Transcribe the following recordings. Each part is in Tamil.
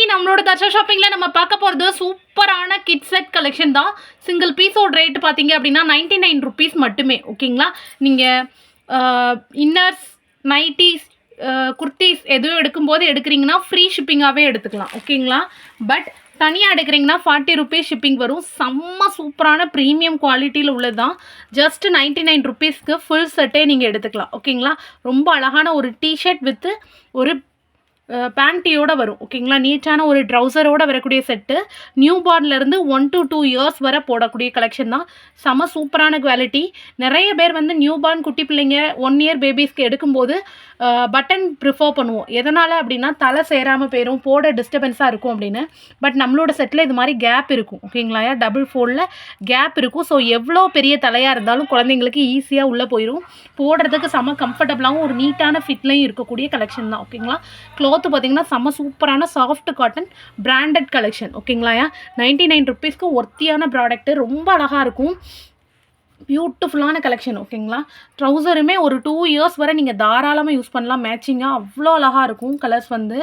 இன்னைக்கு நம்மளோட தர்ஷா ஷாப்பிங்கில் நம்ம பார்க்க போகிறது சூப்பரான கிட் செட் கலெக்ஷன் தான். சிங்கிள் பீஸோட ரேட் பார்த்தீங்க அப்படின்னா நைன்டி நைன் ருபீஸ் மட்டுமே ஓகேங்களா நீங்கள் இன்னர்ஸ் நைட்டிஸ் குர்த்திஸ் எதுவும் எடுக்கும்போது எடுக்கிறீங்கன்னா ஃப்ரீ ஷிப்பிங்காகவே எடுத்துக்கலாம் ஓகேங்களா பட் தனியாக எடுக்கிறீங்கன்னா ஃபார்ட்டி ருபீஸ் ஷிப்பிங் வரும். செம்ம சூப்பரான ப்ரீமியம் குவாலிட்டியில் உள்ளது தான் ஜஸ்ட் நைன்டி நைன் ருபீஸ்க்கு ஃபுல் செட்டே நீங்கள் எடுத்துக்கலாம் ஓகேங்களா ரொம்ப அழகான ஒரு டிஷர்ட் வித்து ஒரு பேண்டியோட வரும் ஓகேங்களா? நீட்டான ஒரு ட்ரௌசரோட வரக்கூடிய செட்டு நியூ இருந்து ஒன் டு டூ இயர்ஸ் வரை போடக்கூடிய கலெக்ஷன் தான். செம சூப்பரான குவாலிட்டி நிறைய பேர் வந்து நியூ பார்ன் குட்டி பிள்ளைங்க ஒன் இயர் பேபிஸ்க்கு எடுக்கும்போது பட்டன் ப்ரிஃபர் பண்ணுவோம். எதனால் அப்படின்னா தலை சேராமல் போயிடும் போட டிஸ்டர்பன்ஸாக இருக்கும் அப்படின்னு. பட் நம்மளோட செட்டில் இது மாதிரி கேப் இருக்கும் ஓகேங்களா? டபுள் ஃபோல்டில் கேப் இருக்கும். ஸோ எவ்வளோ பெரிய தலையாக இருந்தாலும் குழந்தைங்களுக்கு ஈஸியாக உள்ளே போயிடும் போடுறதுக்கு செம கம்ஃபர்டபுளாகவும் ஒரு நீட்டான ஃபிட்லையும் இருக்கக்கூடிய கலெக்ஷன் தான் ஓகேங்களா? க்ளாத்து பார்த்தீங்கன்னா செம்ம சூப்பரான சாஃப்ட் காட்டன் பிராண்டட் கலெக்ஷன் ஓகேங்களாயா நைன்டி நைன் ருபீஸ்க்கு ஒர்த்தியான ப்ராடக்ட்டு ரொம்ப அழகாக இருக்கும். பியூட்டிஃபுல்லான கலெக்ஷன் ஓகேங்களா ட்ரௌசருமே ஒரு டூ இயர்ஸ் வரை நீங்கள் தாராளமாக யூஸ் பண்ணலாம். மேட்சிங்காக அவ்வளோ அழகாக இருக்கும் கலர்ஸ் வந்து.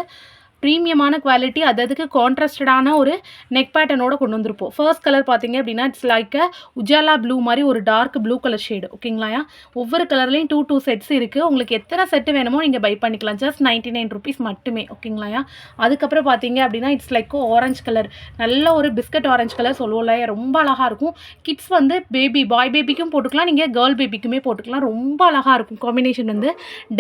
ப்ரீமியமான குவாலிட்டி அது அதுக்கு கான்ட்ராஸ்டடான ஒரு நெக் பேட்டர்னோட கொண்டு வந்திருப்போம். ஃபர்ஸ்ட் கலர் பார்த்தீங்க அப்படின்னா it's like a Ujala blue மாதிரி ஒரு டார்க் ப்ளூ கலர் ஷேடு ஓகேங்களா ஒவ்வொரு கலர்லேயும் டூ டூ செட்ஸ் இருக்குது உங்களுக்கு எத்தனை செட்டு வேணுமோ நீங்கள் பை பண்ணிக்கலாம். ஜஸ்ட் நைன்டி நைன் ருபீஸ் மட்டுமே ஓகேங்களா அதுக்கப்புறம் பார்த்தீங்க அப்படின்னா இட்ஸ் லைக் ஆரஞ்சு கலர் நல்ல ஒரு பிஸ்கட் ஆரஞ்சு கலர் சொல்லுவோம்லையா ரொம்ப அழகாக இருக்கும். கிட்ஸ் வந்து பேபி பாய் பேபிக்கும் போட்டுக்கலாம். நீங்கள் கேர்ள் பேபிக்குமே போட்டுக்கலாம். ரொம்ப அழகாக இருக்கும். காம்பினேஷன் வந்து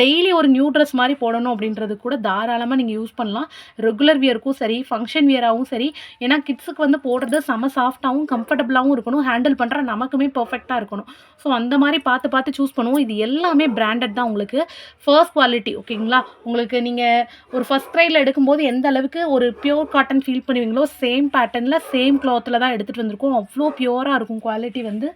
டெய்லி ஒரு நியூ ட்ரெஸ் மாதிரி போடணும் அப்படின்றது கூட தாராளமாக நீங்கள் யூஸ் பண்ணலாம். ரெகுலர் வியருக்கும் சரி ஃபங்க்ஷன் வியராகவும் சரி. ஏன்னா கிட்ஸுக்கு வந்து போடுறது செம சாஃப்டாகவும் கம்ஃபர்டபுளாகவும் இருக்கணும். ஹேண்டில் பண்ணுற நமக்குமே பர்ஃபெக்டாக இருக்கணும். ஸோ அந்த மாதிரி பார்த்து பார்த்து சூஸ் பண்ணுவோம். இது எல்லாமே பிராண்டட் தான் உங்களுக்கு. ஃபர்ஸ்ட் குவாலிட்டி ஓகேங்களா? உங்களுக்கு நீங்கள் ஒரு ஃபஸ்ட் ட்ரையில் எடுக்கும்போது எந்த அளவுக்கு ஒரு பியூர் காட்டன் ஃபீல் பண்ணுவீங்களோ சேம் பேட்டர்னில் சேம் க்ளாத்தில் தான் எடுத்துகிட்டு வந்திருக்கோம். அவ்வளோ பியூராக இருக்கும் குவாலிட்டி வந்து.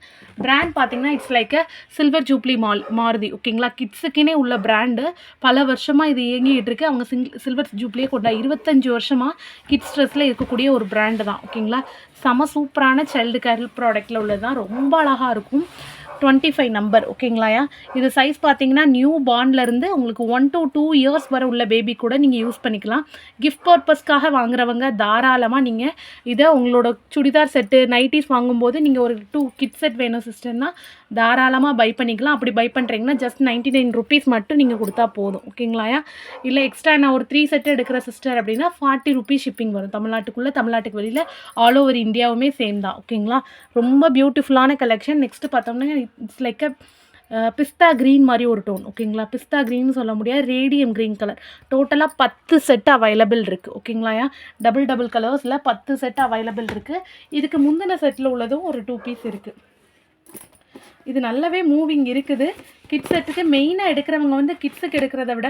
பிராண்ட் பார்த்தீங்கன்னா it's like a silver jubilee mall Maruti ஓகேங்களா? கிட்ஸுக்குனே உள்ள பிராண்டு பல வருஷமாக இது இயங்கிட்டு இருக்கு. அவங்க சிங் சில்வர் ஜூப்ளியே கொண்ட இருபத்தஞ்சு வருஷமாக கிட்ஸ் ட்ரெஸ்ஸில் இருக்கக்கூடிய ஒரு பிராண்டு தான் ஓகேங்களா செம சூப்பரான சைல்டு கேர் ப்ராடக்ட்டில் உள்ளது தான் ரொம்ப அழகாக இருக்கும். டுவெண்ட்டி ஃபைவ் நம்பர் ஓகேங்களாயா இது சைஸ் பார்த்தீங்கன்னா நியூ பார்ன்லேருந்து உங்களுக்கு ஒன் டு டூ இயர்ஸ் வரை உள்ள பேபி கூட நீங்கள் யூஸ் பண்ணிக்கலாம். கிஃப்ட் பர்பஸ்க்காக வாங்குறவங்க தாராளமாக நீங்கள் இதை உங்களோட சுடிதார் செட்டு நைட்டிஸ் வாங்கும்போது நீங்கள் ஒரு டூ கிட் செட் வேணும் சிஸ்டர்னா தாராளமாக பை பண்ணிக்கலாம். அப்படி பை பண்ணுறீங்கன்னா ஜஸ்ட் நைன்ட்டி நைன் ருபீஸ் மட்டும் நீங்கள் கொடுத்தா போதும் ஓகேங்களாயா இல்லை எக்ஸ்ட்ரா நான் ஒரு த்ரீ செட்டு எடுக்கிற சிஸ்டர் அப்படின்னா ஃபார்ட்டி ருபீஸ் ஷிப்பிங் வரும். தமிழ்நாட்டுக்குள்ளே தமிழ்நாட்டுக்கு வெளியில் ஆல் ஓவர் இந்தியாவுமே சேம் தான் ஓகேங்களா ரொம்ப பியூட்டிஃபுல்லான கலெக்ஷன் நெக்ஸ்ட்டு பார்த்தோம்னா it's like a pista green மாதிரி ஒரு டோன் ஓகேங்களா பிஸ்தா க்ரீன் சொல்ல முடியாது ரேடியம் க்ரீன் கலர் டோட்டலாக பத்து செட் அவைலபிள் இருக்குது ஓகேங்களா டபுள் டபுள் கலர்ஸில் பத்து செட் அவைலபிள் இருக்குது இதுக்கு முந்தின செட்டில் உள்ளதும் ஒரு டூ பீஸ் இருக்குது இது நல்லாவே மூவிங் இருக்குது. கிட்ஸ் செட்டுக்கு மெயினாக எடுக்கிறவங்க வந்து கிட்ஸுக்கு எடுக்கிறத விட